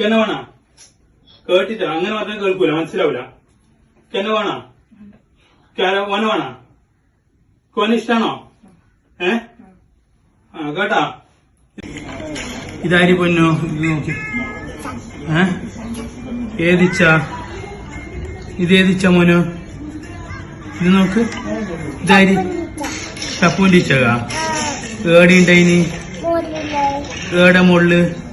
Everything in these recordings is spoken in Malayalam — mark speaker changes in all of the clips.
Speaker 1: കെന്നെ വേണ? കേട്ടിട്ട് അങ്ങനെ മാത്രമേ കേൾക്കൂല മനസ്സിലാവൂല. കെന്നെ വേണ? ഓന വേണ? കോന ഇഷ്ടാണോ? ഏ? ആ കേട്ടാ? ഇതാരി പൊന്നു? നോക്കി. ഏ? ഏതിച്ച? ഇത് ഏതിച്ച മോനു? ഇത് നോക്ക്. ഇതാരി? ചപ്പൂന്റെ ഇച്ചക. ഏടിണ്ടായിനി? ഏടെ മുള്ളു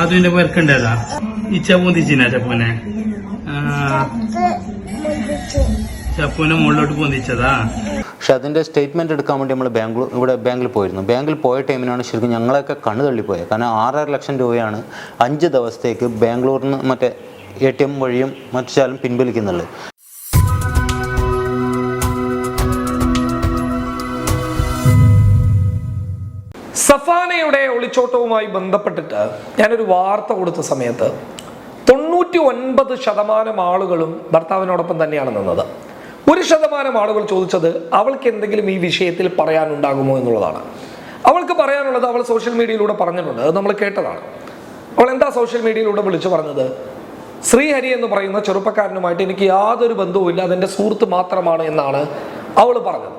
Speaker 2: അതിന്റെ പേർക്കുണ്ടേതാ
Speaker 1: ഈ പെരക്കുണ്ടതാ ഇച്ച പൊന്തിച്ചിനാ ചപ്പൂനെ ചപ്പൂനെ മുകളിലോട്ട് പൊന്തിച്ചതാ?
Speaker 3: പക്ഷെ അതിന്റെ സ്റ്റേറ്റ്മെന്റ് എടുക്കാൻ വേണ്ടി നമ്മൾ ബാംഗ്ലൂർ ഇവിടെ ബാങ്കിൽ പോയിരുന്നു. ബാങ്കിൽ പോയ ടൈമിനാണ് ശരിക്കും ഞങ്ങളൊക്കെ കണ്ണു തള്ളിപ്പോയത്. കാരണം ആറര ലക്ഷം രൂപയാണ് അഞ്ച് ദിവസത്തേക്ക് ബാംഗ്ലൂരിൽ നിന്ന് മറ്റേ എ ടി എം വഴിയും മറ്റു ചാലും പിൻവലിക്കുന്നുള്ളത്.
Speaker 4: സഫാനയുടെ ഒളിച്ചോട്ടവുമായി ബന്ധപ്പെട്ടിട്ട് ഞാനൊരു വാർത്ത കൊടുത്ത സമയത്ത് തൊണ്ണൂറ്റി ഒൻപത് ശതമാനം ആളുകളും ഭർത്താവിനോടൊപ്പം തന്നെയാണ് നിന്നത്. ഒരു ശതമാനം ആളുകൾ ചോദിച്ചത് അവൾക്ക് എന്തെങ്കിലും ഈ വിഷയത്തിൽ പറയാനുണ്ടാകുമോ എന്നുള്ളതാണ്. അവൾക്ക് പറയാനുള്ളത് അവൾ സോഷ്യൽ മീഡിയയിലൂടെ പറഞ്ഞിട്ടുണ്ട്. അത് നമ്മൾ കേട്ടതാണ്. അവൾ എന്താ സോഷ്യൽ മീഡിയയിലൂടെ വിളിച്ചു പറഞ്ഞത്? ശ്രീഹരി എന്ന് പറയുന്ന ചെറുപ്പക്കാരനുമായിട്ട് എനിക്ക് യാതൊരു ബന്ധവുമില്ല. അതെന്റെ സുഹൃത്ത് മാത്രമാണ് എന്നാണ് അവൾ പറഞ്ഞത്.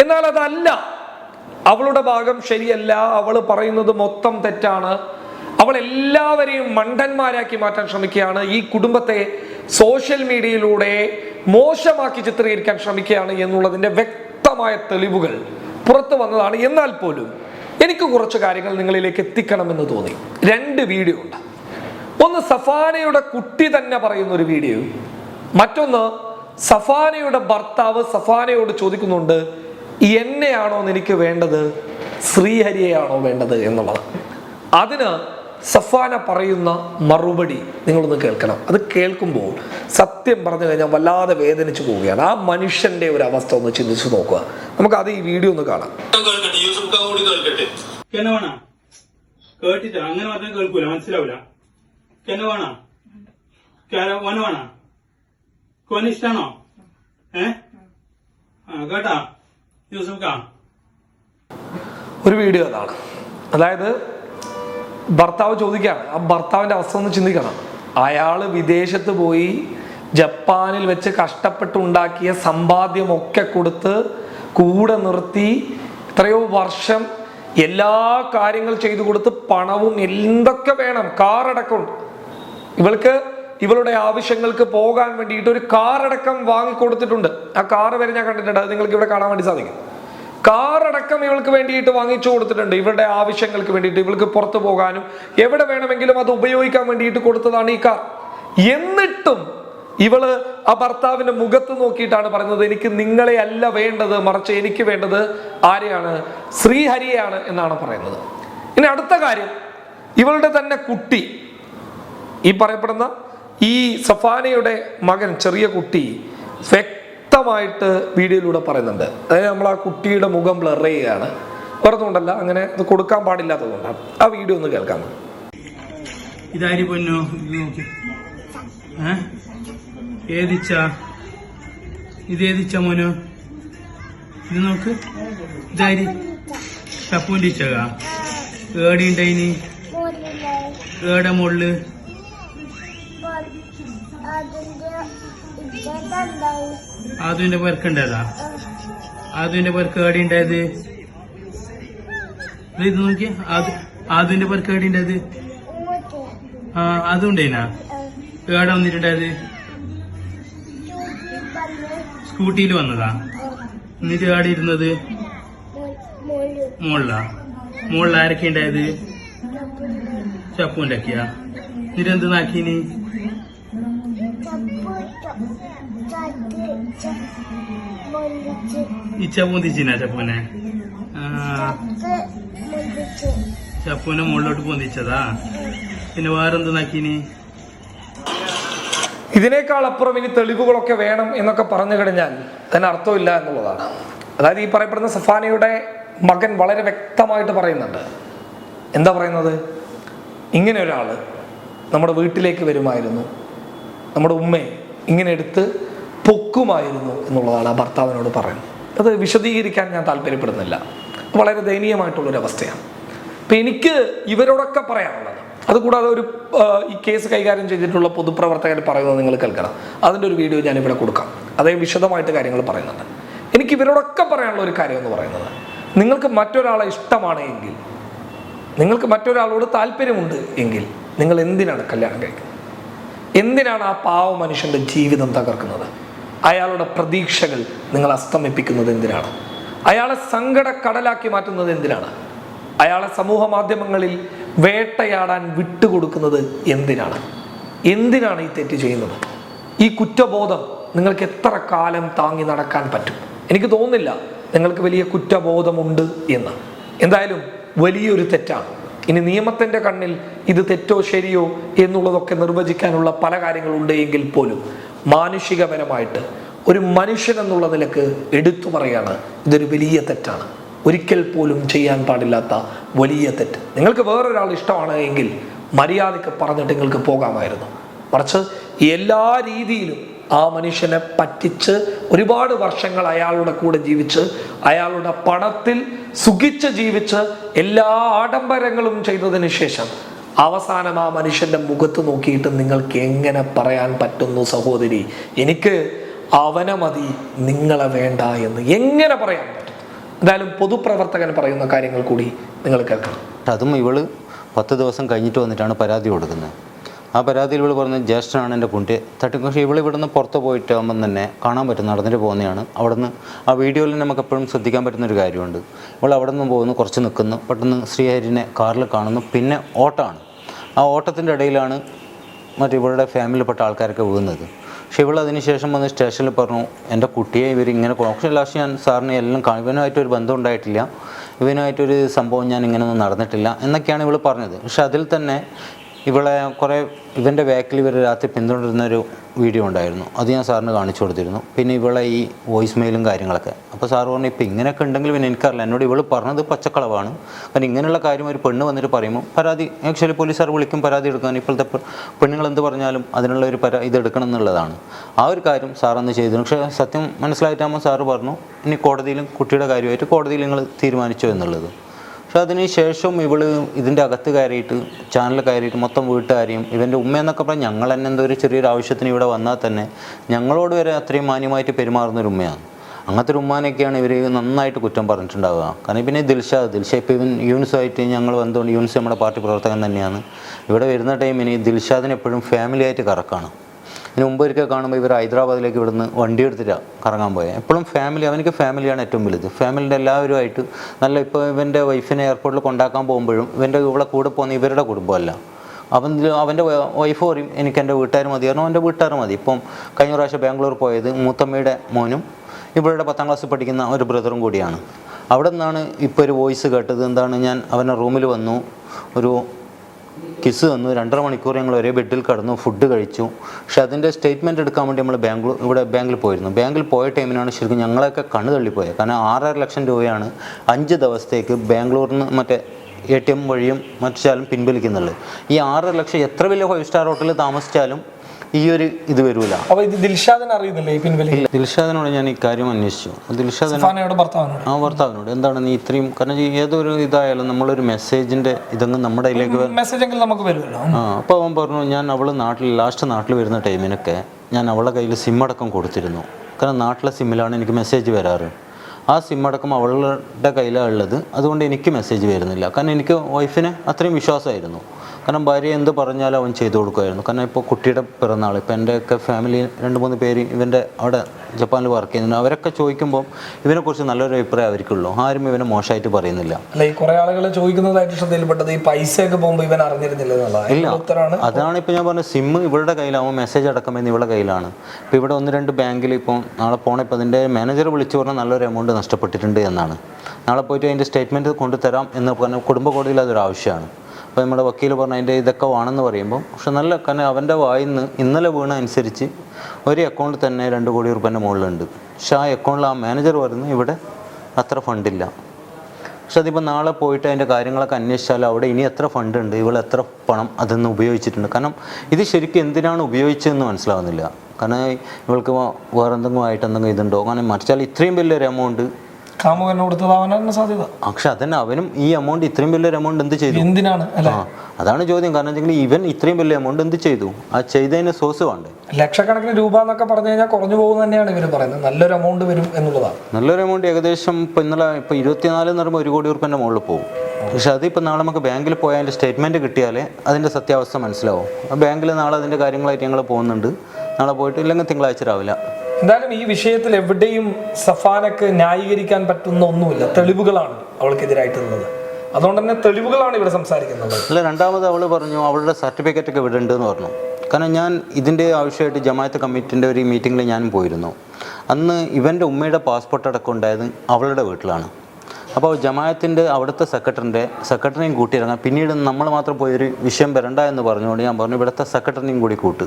Speaker 4: എന്നാൽ അതല്ല. അവളുടെ ഭാഗം ശരിയല്ല. അവൾ പറയുന്നത് മൊത്തം തെറ്റാണ്. അവൾ എല്ലാവരെയും മണ്ടന്മാരാക്കി മാറ്റാൻ ശ്രമിക്കുകയാണ്. ഈ കുടുംബത്തെ സോഷ്യൽ മീഡിയയിലൂടെ മോശമാക്കി ചിത്രീകരിക്കാൻ ശ്രമിക്കുകയാണ് എന്നുള്ളതിന്റെ വ്യക്തമായ തെളിവുകൾ പുറത്തു വന്നതാണ്. എന്നാൽ പോലും എനിക്ക് കുറച്ച് കാര്യങ്ങൾ നിങ്ങളിലേക്ക് എത്തിക്കണമെന്ന് തോന്നി. രണ്ട് വീഡിയോ ഉണ്ട്. ഒന്ന് സഫാനയുടെ കുട്ടി തന്നെ പറയുന്ന ഒരു വീഡിയോ. മറ്റൊന്ന് സഫാനയുടെ ഭർത്താവ് സഫാനയോട് ചോദിക്കുന്നുണ്ട് എന്നെയാണോ എനിക്ക് വേണ്ടത്? ശ്രീഹരിയെയാണോ വേണ്ടത് എന്നുള്ളത്. അതിന് സഫാന പറയുന്ന മറുപടി നിങ്ങളൊന്ന് കേൾക്കണം. അത് കേൾക്കുമ്പോൾ സത്യം പറഞ്ഞു കഴിഞ്ഞാൽ വല്ലാതെ വേദനിച്ചു പോവുകയാണ്. ആ മനുഷ്യന്റെ ഒരു അവസ്ഥ ഒന്ന് ചിന്തിച്ചു നോക്കുക. നമുക്ക് അത് ഈ വീഡിയോ ഒന്ന് കാണാം.
Speaker 1: കേട്ടിട്ട് അങ്ങനെ മാത്രമേ കേൾക്കൂല മനസ്സിലാവൂല. കെന്നെ വേണോ? ഓന വേണ കോന ഇഷ്ടാണോ ഏ കേട്ടാ. യൂസുഫ് കാണും.
Speaker 4: ഒരു വീഡിയോ അതാണ്. അതായത് ഭർത്താവ് ചോദിക്കുകയാണ് ആ ഭർത്താവിന്റെ അവസ്ഥ ഒന്ന് ചിന്തിക്കണം. അയാൾ വിദേശത്ത് പോയി ജപ്പാനിൽ വെച്ച് കഷ്ടപ്പെട്ടുണ്ടാക്കിയ സമ്പാദ്യമൊക്കെ കൊടുത്ത് കൂടെ നിർത്തി എത്രയോ വർഷം എല്ലാ കാര്യങ്ങൾ ചെയ്തു കൊടുത്ത് പണവും എന്തൊക്കെ വേണം കാറടക്കം ഇവൾക്ക് ഇവളുടെ ആവശ്യങ്ങൾക്ക് പോകാൻ വേണ്ടിയിട്ട് ഒരു കാറടക്കം വാങ്ങിക്കൊടുത്തിട്ടുണ്ട്. ആ കാറ് വരെ ഞാൻ കണ്ടിട്ടുണ്ട്. അത് നിങ്ങൾക്ക് ഇവിടെ കാണാൻ വേണ്ടി സാധിക്കും. കാറടക്കം ഇവൾക്ക് വേണ്ടിയിട്ട് വാങ്ങിച്ചു കൊടുത്തിട്ടുണ്ട്. ഇവരുടെ ആവശ്യങ്ങൾക്ക് വേണ്ടിയിട്ട് ഇവൾക്ക് പുറത്തു പോകാനും എവിടെ വേണമെങ്കിലും അത് ഉപയോഗിക്കാൻ വേണ്ടിയിട്ട് കൊടുത്തതാണ് ഈ കാർ. എന്നിട്ടും ഇവൾ ആ ഭർത്താവിന്റെ മുഖത്ത് നോക്കിയിട്ടാണ് പറയുന്നത് എനിക്ക് നിങ്ങളെ അല്ല വേണ്ടത് മറിച്ച് എനിക്ക് വേണ്ടത് ആരെയാണ്? ശ്രീഹരിയാണ് എന്നാണ് പറയുന്നത്. ഇനി അടുത്ത കാര്യം ഇവളുടെ തന്നെ കുട്ടി ഈ പറയപ്പെടുന്ന ഈ സഫാനയുടെ മകൻ ചെറിയ കുട്ടി വ്യക്തമായിട്ട് വീഡിയോയിലൂടെ പറയുന്നുണ്ട്. അതായത് നമ്മൾ ആ കുട്ടിയുടെ മുഖം ബ്ലർ ചെയ്യുകയാണ്. പറഞ്ഞുകൊണ്ടല്ല അങ്ങനെ അത് കൊടുക്കാൻ പാടില്ലാത്തതുകൊണ്ടാണ് ആ വീഡിയോ ഒന്ന് കേൾക്കാം.
Speaker 1: ഇതാരി പൊന്നു? ഏതിച്ച? ഇത് ഇത് നോക്ക്. ഇതാരി? ചപ്പൂന്റെ ഇച്ചക ഏടിണ്ടായിനി
Speaker 2: മുതിലായി
Speaker 1: ഏടെ മുള്ളു
Speaker 2: ഇജ്ജത്തുണ്ടായി
Speaker 1: പേർക്ക് ഉണ്ടായതാ? ആദുവിന്റെ പേർക്ക് ഏടി ഉണ്ടായത്? ഇത് നോക്കി ആദുവിന്റെ പേർക്ക് ഏടി
Speaker 2: ഉണ്ടായത്?
Speaker 1: ആ അതും ഉണ്ടേനാ ഏടെ വന്നിട്ടുണ്ടായത്? സ്കൂട്ടിയിൽ വന്നതാ. എന്നിട്ട് ഏടെ ഇരുന്നത്? മുകളിലാ മുകളിൽ ആരൊക്കെ ഉണ്ടായത്? ചപ്പൂന്റെ ഒക്കെയാ എന്നിട്ട് എന്ത് നാക്കീനി? ഇച്ച ചപ്പൂനെ ചപ്പൂനെ മുകളിലോട്ട് പൊന്തിച്ചതാ? പിന്നെ വേറെന്ത് നാക്കീനി
Speaker 4: ഇതിനേക്കാൾ അപ്പുറം ഇനി തെളിവുകളൊക്കെ വേണം എന്നൊക്കെ പറഞ്ഞു കഴിഞ്ഞാൽ അതിന് അർത്ഥമില്ല എന്നുള്ളതാണ്. അതായത് ഈ പറയപ്പെടുന്ന സഫാനയുടെ മകൻ വളരെ വ്യക്തമായിട്ട് പറയുന്നുണ്ട്. എന്താ പറയുന്നത്? ഇങ്ങനെ ഒരാൾ നമ്മുടെ വീട്ടിലേക്ക് വരുമായിരുന്നു. നമ്മുടെ ഉമ്മയെ ഇങ്ങനെ എടുത്ത് പൊക്കുമായിരുന്നു എന്നുള്ളതാണ് ആ ഭർത്താവിനോട് പറയുന്നത്. അത് വിശദീകരിക്കാൻ ഞാൻ താല്പര്യപ്പെടുന്നില്ല. വളരെ ദയനീയമായിട്ടുള്ളൊരവസ്ഥയാണ്. അപ്പം എനിക്ക് ഇവരോടൊക്കെ പറയാനുള്ളത്. അതുകൂടാതെ ഒരു ഈ കേസ് കൈകാര്യം ചെയ്തിട്ടുള്ള പൊതുപ്രവർത്തകർ പറയുന്നത് നിങ്ങൾ കേൾക്കണം. അതിന്റെ ഒരു വീഡിയോ ഞാൻ ഇവിടെ കൊടുക്കാം. അതേ വിശദമായിട്ട് കാര്യങ്ങൾ പറയുന്നുണ്ട്. എനിക്ക് ഇവരോടൊക്കെ പറയാനുള്ള ഒരു കാര്യം എന്ന് പറയുന്നത് നിങ്ങൾക്ക് മറ്റൊരാളെ ഇഷ്ടമാണ് എങ്കിൽ നിങ്ങൾക്ക് മറ്റൊരാളോട് താല്പര്യമുണ്ട് എങ്കിൽ നിങ്ങൾ എന്തിനാണ് കല്യാണം കഴിക്കുന്നത്? എന്തിനാണ് ആ പാവ മനുഷ്യന്റെ ജീവിതം തകർക്കുന്നത്? അയാളുടെ പ്രതീക്ഷകൾ നിങ്ങൾ അസ്തമിപ്പിക്കുന്നത് എന്തിനാണ്? അയാളെ സങ്കട കടലാക്കി മാറ്റുന്നത് എന്തിനാണ്? അയാളെ സമൂഹ മാധ്യമങ്ങളിൽ വേട്ടയാടാൻ വിട്ടുകൊടുക്കുന്നത് എന്തിനാണ്? എന്തിനാണ് ഈ തെറ്റ് ചെയ്യുന്നത്? ഈ കുറ്റബോധം നിങ്ങൾക്ക് എത്ര കാലം താങ്ങി നടക്കാൻ പറ്റും? എനിക്ക് തോന്നുന്നില്ല നിങ്ങൾക്ക് വലിയ കുറ്റബോധമുണ്ട് എന്ന്. എന്തായാലും വലിയൊരു തെറ്റാണ്. ഇനി നിയമത്തിന്റെ കണ്ണിൽ ഇത് തെറ്റോ ശരിയോ എന്നുള്ളതൊക്കെ നിർവചിക്കാനുള്ള പല കാര്യങ്ങളുണ്ട് എങ്കിൽ പോലും മാനുഷികപരമായിട്ട് ഒരു മനുഷ്യൻ എന്നുള്ള നിലയ്ക്ക് എടുത്തു പറയാണ് ഇതൊരു വലിയ തെറ്റാണ്. ഒരിക്കൽ പോലും ചെയ്യാൻ പാടില്ലാത്ത വലിയ തെറ്റ്. നിങ്ങൾക്ക് വേറൊരാൾ ഇഷ്ടമാണ് എങ്കിൽ മര്യാദയ്ക്ക് പറഞ്ഞിട്ട് നിങ്ങൾക്ക് പോകാമായിരുന്നു. മറിച്ച് എല്ലാ രീതിയിലും ആ മനുഷ്യനെ പറ്റിച്ച് ഒരുപാട് വർഷങ്ങൾ അയാളുടെ കൂടെ ജീവിച്ച് അയാളുടെ പണത്തിൽ സുഖിച്ച് ജീവിച്ച് എല്ലാ ആഡംബരങ്ങളും ചെയ്തതിന് ശേഷം അവസാനം ആ മനുഷ്യന്റെ മുഖത്ത് നോക്കിയിട്ട് നിങ്ങൾക്ക് എങ്ങനെ പറയാൻ പറ്റുന്നു സഹോദരി? എനിക്ക് അവനെ മതി നിങ്ങളെ വേണ്ട എന്ന് എങ്ങനെ പറയാൻ പറ്റും? എന്തായാലും പൊതുപ്രവർത്തകൻ പറയുന്ന കാര്യങ്ങൾ കൂടി നിങ്ങൾ കേൾക്കണം.
Speaker 3: അതും ഇവൾ പത്ത് ദിവസം കഴിഞ്ഞിട്ട് വന്നിട്ടാണ് പരാതി കൊടുക്കുന്നത്. ആ പരാതിയിൽ ഇവൾ പറഞ്ഞ ജ്യേഷ്ഠനാണ് എന്റെ കുട്ടി. തട്ടിക്കും പക്ഷേ ഇവൾ ഇവിടുന്ന് പുറത്ത് പോയിട്ടാകുമ്പം തന്നെ കാണാൻ പറ്റും നടന്നിട്ട് പോകുന്നതാണ്. അവിടുന്ന് ആ വീഡിയോയിൽ നമുക്ക് എപ്പോഴും ശ്രദ്ധിക്കാൻ പറ്റുന്ന ഒരു കാര്യമുണ്ട്. ഇവൾ അവിടെ നിന്ന് പോകുന്നു കുറച്ച് നിൽക്കുന്നു പെട്ടെന്ന് ശ്രീഹരിനെ കാറിൽ കാണുന്നു. പിന്നെ ഓട്ടമാണ്. ആ ഓട്ടത്തിന്റെ ഇടയിലാണ് മറ്റിവളുടെ ഫാമിലിയിൽപ്പെട്ട ആൾക്കാരൊക്കെ വീഴുന്നത്. പക്ഷേ ഇവൾ അതിനുശേഷം വന്ന് സ്റ്റേഷനിൽ പറഞ്ഞു എന്റെ കുട്ടിയെ ഇവർ ഇങ്ങനെ പക്ഷേ ലാസ്റ്റ് ഞാൻ സാറിന് എല്ലാം കാണും. ഇവനുമായിട്ടൊരു ബന്ധം ഉണ്ടായിട്ടില്ല. ഇവനുമായിട്ടൊരു സംഭവം ഞാൻ ഇങ്ങനെയൊന്നും നടന്നിട്ടില്ല എന്നൊക്കെയാണ് ഇവൾ പറഞ്ഞത്. പക്ഷെ അതിൽ തന്നെ ഇവളെ കുറേ ഇവന്റെ ബാക്കിൽ ഇവർ രാത്രി പിന്തുടരുന്ന ഒരു വീഡിയോ ഉണ്ടായിരുന്നു. അത് ഞാൻ സാറിന് കാണിച്ചു കൊടുത്തിരുന്നു. പിന്നെ ഇവളെ ഈ വോയിസ് മെയിലും കാര്യങ്ങളൊക്കെ. അപ്പോൾ സാറ് പറഞ്ഞു ഇപ്പോൾ ഇങ്ങനെയൊക്കെ ഉണ്ടെങ്കിൽ പിന്നെ എനിക്കറിയില്ല. എന്നോട് ഇവൾ പറഞ്ഞത് പച്ചക്കളവാണ്. കാരണം ഇങ്ങനെയുള്ള കാര്യം ഒരു പെണ്ണ് വന്നിട്ട് പറയുമ്പോൾ പരാതി ആക്ച്വലി പോലീസുകാർ വിളിക്കും പരാതി എടുക്കാൻ ഇപ്പോഴത്തെ പെണ്ണുങ്ങൾ എന്ത് പറഞ്ഞാലും അതിനുള്ള ഒരു പരാ ഇത് എടുക്കണം എന്നുള്ളതാണ്. ആ ഒരു കാര്യം സാർ അന്ന് ചെയ്തു പക്ഷേ സത്യം മനസ്സിലായിട്ടാകുമ്പോൾ സാറ് പറഞ്ഞു ഇനി കോടതിയിലും കുട്ടിയുടെ കാര്യമായിട്ട് കോടതിയിൽ നിങ്ങൾ തീരുമാനിച്ചോ എന്നുള്ളത്. പക്ഷെ അതിന് ശേഷം ഇവൾ ഇതിന്റെ അകത്ത് കയറിയിട്ട് ചാനൽ കയറിയിട്ട് മൊത്തം വീട്ടുകാരെയും ഇവന്റെ ഉമ്മ എന്നൊക്കെ പറഞ്ഞാൽ ഞങ്ങൾ തന്നെ എന്തോ ഒരു ചെറിയൊരു ആവശ്യത്തിന് ഇവിടെ വന്നാൽ തന്നെ ഞങ്ങളോട് വരെ അത്രയും മാന്യമായിട്ട് പെരുമാറുന്ന ഒരു ഉമ്മയാണ്. അങ്ങനത്തെ ഒരു ഉമ്മാനൊക്കെയാണ് ഇവർ നന്നായിട്ട് കുറ്റം പറഞ്ഞിട്ടുണ്ടാവുക. കാരണം പിന്നെ ദിൽഷാദ് ദിൽഷ ഇപ്പോൾ ഇവൻ ആയിട്ട് ഞങ്ങൾ വന്നുകൊണ്ട് യൂണിസ് നമ്മുടെ പാർട്ടി പ്രവർത്തകൻ തന്നെയാണ്. ഇവിടെ വരുന്ന ടൈമിന് ദിൽഷാദിന് എപ്പോഴും ഫാമിലി ആയിട്ട് കറക്കാണ്. ഇതിന് മുമ്പ് ഒരിക്കൽ കാണുമ്പോൾ ഇവർ ഹൈദരാബാദിലേക്ക് ഇവിടുന്ന് വണ്ടി എടുത്തിട്ടാണ് കറങ്ങാൻ പോയത് എപ്പോഴും ഫാമിലി അവനക്ക് ഫാമിലിയാണ് ഏറ്റവും വലുത്. ഫാമിലിന്റെ എല്ലാവരുമായിട്ട് നല്ല ഇപ്പോൾ ഇവന്റെ വൈഫിനെ എയർപോർട്ടിൽ കൊണ്ടാക്കാൻ പോകുമ്പോഴും ഇവന്റെ ഇവിടെ കൂടെ പോകുന്ന ഇവരുടെ കുടുംബമല്ല. അവൻ അവന്റെ വൈഫ് പറയും എനിക്ക് എന്റെ വീട്ടുകാർ മതി. കാരണം അവന്റെ വീട്ടുകാർ മതി. ഇപ്പം കഴിഞ്ഞ പ്രാവശ്യം ബാംഗ്ലൂർ പോയത് മൂത്തമ്മയുടെ മോനും ഇവരുടെ പത്താം ക്ലാസ്സിൽ പഠിക്കുന്ന ഒരു ബ്രദറും കൂടിയാണ്. അവിടെ നിന്നാണ് ഇപ്പോൾ ഒരു വോയിസ് കേട്ടത്. എന്താണ്? ഞാൻ അവന്റെ റൂമിൽ വന്നു. ഒരു കിസ് തന്നു. രണ്ടര മണിക്കൂർ ഞങ്ങൾ ഒരേ ബെഡിൽ കിടന്നു ഫുഡ് കഴിച്ചു. പക്ഷെ അതിന്റെ സ്റ്റേറ്റ്മെന്റ് എടുക്കാൻ വേണ്ടി നമ്മൾ ബാംഗ്ലൂർ ഇവിടെ ബാങ്കിൽ പോയിരുന്നു. ബാങ്കിൽ പോയ ടൈമിനാണ് ശരിക്കും ഞങ്ങളെയൊക്കെ കണ്ണ് തള്ളിപ്പോയത്. കാരണം ആറര ലക്ഷം രൂപയാണ് അഞ്ച് ദിവസത്തേക്ക് ബാംഗ്ലൂരിൽ നിന്ന് മറ്റേ എ ടി എം വഴിയും മറ്റാലും പിൻവലിക്കുന്നുള്ളത്. ഈ ആറര ലക്ഷം എത്ര വലിയ ഫൈവ് സ്റ്റാർ ഹോട്ടലിൽ താമസിച്ചാലും ഈ ഒരു ഇത് വരൂല.
Speaker 4: അപ്പൊ ഇത് ദിൽഷാദിന് അറിയുന്നില്ലേ ഈ പിൻവലി
Speaker 3: ഇല്ല. ദിൽഷാദിനോട് ഞാൻ ഈ കാര്യം അന്വേഷിച്ചു. ദിൽഷാദിന്
Speaker 4: സഫാനയുടെ ഭർത്താവിനോട്.
Speaker 3: ആ ഭർത്താവിനോട്. എന്താണ് നീ ഇത്രയും കാരണം ഈ ഏതൊരു ഇതായാലും നമ്മളൊരു മെസ്സേജിന്റെ ഇതങ്ങ് നമ്മുടെ ഇതിലേക്ക് അപ്പൊ
Speaker 4: മെസ്സേജ് എങ്കിലും നമുക്ക് വരുമല്ലോ.
Speaker 3: ആ അപ്പോൾ അവൻ പറഞ്ഞു ഞാൻ അവൾ നാട്ടിൽ ലാസ്റ്റ് നാട്ടിൽ വരുന്ന ടൈമിനൊക്കെ ഞാൻ അവളുടെ കയ്യിൽ സിം അടക്കം കൊടുത്തിരുന്നു. കാരണം നാട്ടിലെ സിമ്മിലാണ് എനിക്ക് മെസ്സേജ് വരാറ്. ആ സിം അടക്കം അവളുടെ കയ്യിലാണ് ഉള്ളത്. അതുകൊണ്ട് എനിക്ക് മെസ്സേജ് വരുന്നില്ല. കാരണം എനിക്ക് വൈഫിന് അത്രയും വിശ്വാസമായിരുന്നു. കാരണം ഭാര്യ എന്ത് പറഞ്ഞാലും അവൻ ചെയ്തു കൊടുക്കുമായിരുന്നു. കാരണം ഇപ്പോൾ കുട്ടിയുടെ പിറന്നാൾ ഇപ്പോൾ എന്റെയൊക്കെ ഫാമിലി രണ്ട് മൂന്ന് പേര് ഇവന്റെ അവിടെ ജപ്പാനിൽ വർക്ക് ചെയ്യുന്നുണ്ട്. അവരൊക്കെ ചോദിക്കുമ്പോൾ ഇവനെക്കുറിച്ച് നല്ലൊരു അഭിപ്രായം അവർക്കുള്ളൂ. ആരും ഇവനെ മോശമായിട്ട് പറയുന്നില്ല.
Speaker 4: അല്ല ഈ കുറെ ആളുകൾ ചോദിക്കുന്നതായിട്ട് ശ്രദ്ധയിൽപ്പെട്ടത് ഈ പൈസയൊക്കെ പോകുമ്പോൾ ഇവൻ അറിഞ്ഞിരുന്നില്ല
Speaker 3: ഇല്ല. അതാണ് ഇപ്പോൾ ഞാൻ പറഞ്ഞ സിം ഇവളുടെ കയ്യിലാവും മെസ്സേജ് അടക്കം ഇവളുടെ കയ്യിലാണ്. ഇപ്പോൾ ഇവിടെ ഒന്ന് രണ്ട് ബാങ്കിൽ ഇപ്പോൾ നാളെ പോകണം ഇപ്പോൾ അതിന്റെ മാനേജർ വിളിച്ചു പറഞ്ഞാൽ നല്ലൊരു എമൗണ്ട് നഷ്ടപ്പെട്ടിട്ടുണ്ട് എന്നാണ്. നാളെ പോയിട്ട് അതിന്റെ സ്റ്റേറ്റ്മെന്റ് കൊണ്ടുതരാം എന്ന് പറഞ്ഞ കുടുംബ കോടതിയിൽ അതൊരു ആവശ്യമാണ്. അപ്പോൾ നമ്മുടെ വക്കീൽ പറഞ്ഞു അതിന്റെ ഇതൊക്കെ വേണമെന്ന് പറയുമ്പോൾ പക്ഷെ നല്ല കാരണം അവന്റെ വായിൽ നിന്ന് ഇന്നലെ വീണ അനുസരിച്ച് ഒരു അക്കൗണ്ടിൽ തന്നെ രണ്ട് കോടി റുപ്യന്റെ മുകളിലുണ്ട്. പക്ഷെ ആ അക്കൗണ്ടിൽ ആ മാനേജർ പറയുന്നു ഇവിടെ അത്ര ഫണ്ടില്ല പക്ഷെ അതിപ്പോൾ നാളെ പോയിട്ട് അതിന്റെ കാര്യങ്ങളൊക്കെ അന്വേഷിച്ചാൽ അവിടെ ഇനി എത്ര ഫണ്ട് ഉണ്ട് ഇവൾ എത്ര പണം അതിന്ന് ഉപയോഗിച്ചിട്ടുണ്ട്. കാരണം ഇത് ശരിക്കും എന്തിനാണ് ഉപയോഗിച്ചതെന്ന് മനസ്സിലാവുന്നില്ല. കാരണം ഇവൾക്ക് വേറെ എന്തെങ്കിലും ആയിട്ട് എന്തെങ്കിലും ഇതുണ്ടോ? കാരണം മറിച്ചാൽ ഇത്രയും വലിയൊരു എമൗണ്ട്
Speaker 4: കാമുകനെ കൊടുത്തതാവാനാണ് സാധ്യത.
Speaker 3: പക്ഷെ അതന്നെ അവനും ഈ എമൗണ്ട് ഇത്രയും വലിയൊരു എമൗണ്ട് എന്ത് ചെയ്തു?
Speaker 4: എന്തിനാണ്? അല്ലെ?
Speaker 3: അതാണ് ചോദ്യം. കാരണം ഇവൻ ഇത്രയും വലിയ എമൗണ്ട് എന്ത് ചെയ്തു? ആ ചെയ്തതിന് സോഴ്സ് വേണ്ടേ?
Speaker 4: ലക്ഷക്കണക്കിന് രൂപ എന്നൊക്കെ പറഞ്ഞു കഴിഞ്ഞാൽ കുറഞ്ഞു പോകും തന്നെയാണ് ഇവർ പറയുന്നത്. നല്ലൊരു എമൗണ്ട് വരും എന്നുള്ളതാണ്.
Speaker 3: നല്ലൊരു എമൗണ്ട് ഏകദേശം ഇപ്പൊ ഇന്നലെ ഇപ്പൊ ഇരുപത്തിനാല് എന്ന് പറയുമ്പോൾ ഒരു കോടി ഉറുപ്പിന്റെ മുകളിൽ പോകും. പക്ഷെ അതിപ്പോൾ നാളെ നമുക്ക് ബാങ്കിൽ പോയാൽ അതിന്റെ സ്റ്റേറ്റ്മെന്റ് കിട്ടിയാലേ അതിന്റെ സത്യാവസ്ഥ മനസ്സിലാവും. ആ ബാങ്കിൽ നാളെ അതിന്റെ കാര്യങ്ങളായിട്ട് ഞങ്ങൾ പോകുന്നുണ്ട്. നാളെ പോയിട്ട് ഇല്ലെങ്കിൽ തിങ്കളാഴ്ച രാവിലെ.
Speaker 4: എന്തായാലും ഈ വിഷയത്തിൽ എവിടെയും സഫാനക്ക് ന്യായീകരിക്കാൻ പറ്റുന്ന ഒന്നുമില്ല. തെളിവുകളാണ് അവൾക്കെതിരായിട്ടുള്ളത്. അതുകൊണ്ട് തന്നെ തെളിവുകളാണ് ഇവിടെ സംസാരിക്കുന്നത്.
Speaker 3: അല്ല രണ്ടാമത് അവൾ പറഞ്ഞു അവളുടെ സർട്ടിഫിക്കറ്റ് ഒക്കെ വിടുന്നുണ്ട് എന്ന് പറഞ്ഞു. കാരണം ഞാൻ ഇതിന്റെ ആവശ്യമായിട്ട് ജമാഅത്ത് കമ്മിറ്റിന്റെ ഒരു മീറ്റിങ്ങിൽ ഞാൻ പോയിരുന്നു. അന്ന് ഇവന്റെ ഉമ്മയുടെ പാസ്പോർട്ട് അടക്കം ഉണ്ടായത് അവളുടെ വീട്ടിലാണ്. അപ്പോൾ ജമായത്തിന്റെ അവിടുത്തെ സെക്രട്ടറിന്റെ സെക്രട്ടറിയും കൂട്ടിയിറങ്ങാൻ പിന്നീട് നമ്മൾ മാത്രം പോയി ഒരു വിഷയം വരണ്ട എന്ന് പറഞ്ഞുകൊണ്ട് ഞാൻ പറഞ്ഞു ഇവിടുത്തെ സെക്രട്ടറിനെയും കൂടി കൂട്ട്.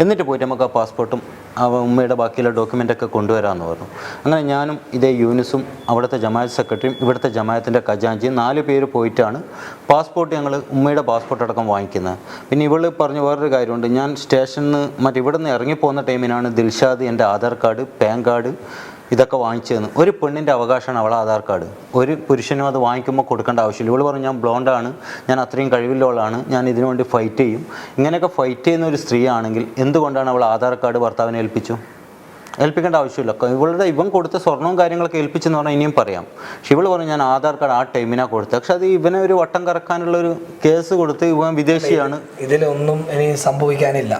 Speaker 3: എന്നിട്ട് പോയിട്ട് നമുക്ക് ആ പാസ്പോർട്ടും ആ ഉമ്മയുടെ ബാക്കിയുള്ള ഡോക്യുമെന്റൊക്കെ കൊണ്ടുവരാമെന്ന് പറഞ്ഞു. അങ്ങനെ ഞാനും ഇതേ യൂനിസും അവിടുത്തെ ജമായത്ത് സെക്രട്ടറിയും ഇവിടുത്തെ ജമായത്തിന്റെ ഖജാഞ്ചിയും നാല് പേര് പോയിട്ടാണ് പാസ്പോർട്ട് ഞങ്ങൾ ഉമ്മയുടെ പാസ്പോർട്ട് അടക്കം വാങ്ങിക്കുന്നത്. പിന്നെ ഇവൾ പറഞ്ഞ വേറൊരു കാര്യമുണ്ട്. ഞാൻ സ്റ്റേഷനിൽ നിന്ന് മറ്റേ ഇവിടെ നിന്ന് ഇറങ്ങിപ്പോകുന്ന ടൈമിനാണ് ദിൽഷാദ് എന്റെ ആധാർ കാർഡ് പാൻ കാർഡ് ഇതൊക്കെ വാങ്ങിച്ചതെന്ന് ഒരു പെണ്ണിന്റെ അവകാശമാണ് അവളെ ആധാർ കാർഡ്. ഒരു പുരുഷനും അത് വാങ്ങിക്കുമ്പോൾ കൊടുക്കേണ്ട ആവശ്യമില്ല. ഇവൾ പറഞ്ഞു ഞാൻ ബ്ലോണ്ടാണ് ഞാൻ അത്രയും കഴിവില്ലവളാണ് ഞാൻ ഇതിനു വേണ്ടി ഫൈറ്റ് ചെയ്യും. ഇങ്ങനെയൊക്കെ ഫൈറ്റ് ചെയ്യുന്ന ഒരു സ്ത്രീ ആണെങ്കിൽ എന്തുകൊണ്ടാണ് അവൾ ആധാർ കാർഡ് ഭർത്താവിനെ ഏൽപ്പിച്ചു? ഏൽപ്പിക്കേണ്ട ആവശ്യമില്ല. ഇവളുടെ ഇവൻ കൊടുത്ത സ്വർണവും കാര്യങ്ങളൊക്കെ ഏൽപ്പിച്ചെന്ന് പറഞ്ഞാൽ ഇനിയും പറയാം. പക്ഷെ ഇവൾ പറഞ്ഞു ഞാൻ ആധാർ കാർഡ് ആ ടൈമിനാണ് കൊടുത്തത്. പക്ഷെ അത് ഇവനെ ഒരു വട്ടം കറക്കാനുള്ള ഒരു കേസ് കൊടുത്ത് ഇവൻ വിദേശിയാണ്.
Speaker 4: ഇതിലൊന്നും ഇനി സംഭവിക്കാനില്ല.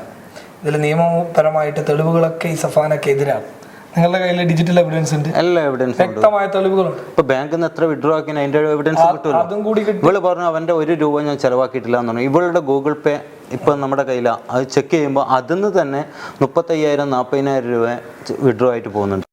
Speaker 4: ഇതിൽ നിയമപരമായിട്ട് തെളിവുകളൊക്കെ ഈ സഫാനൊക്കെ എതിരാണ് നിങ്ങളുടെ കയ്യിൽ ഡിജിറ്റൽ എവിഡൻസ് ഉണ്ട്.
Speaker 3: എല്ലാ എവിഡൻസ്
Speaker 4: വ്യക്തമായ തെളിവുകളുണ്ട്.
Speaker 3: ഇപ്പൊ ബാങ്കിൽ നിന്ന് എത്ര വിഡ്രോ ആക്കി അതിന്റെ എവിഡൻസ് കിട്ടുമല്ലോ
Speaker 4: അതും കൂടി
Speaker 3: ഇവൾ പറഞ്ഞു അവന്റെ ഒരു രൂപ ഞാൻ ചെലവാക്കിയിട്ടില്ല എന്ന് പറഞ്ഞു. ഇവളുടെ ഗൂഗിൾ പേ ഇപ്പം നമ്മുടെ കയ്യിലാണ് അത് ചെക്ക് ചെയ്യുമ്പോൾ അതിൽ നിന്ന് തന്നെ മുപ്പത്തയ്യായിരം നാൽപ്പതിനായിരം രൂപ വിഡ്രോ ആയിട്ട് പോകുന്നുണ്ട്.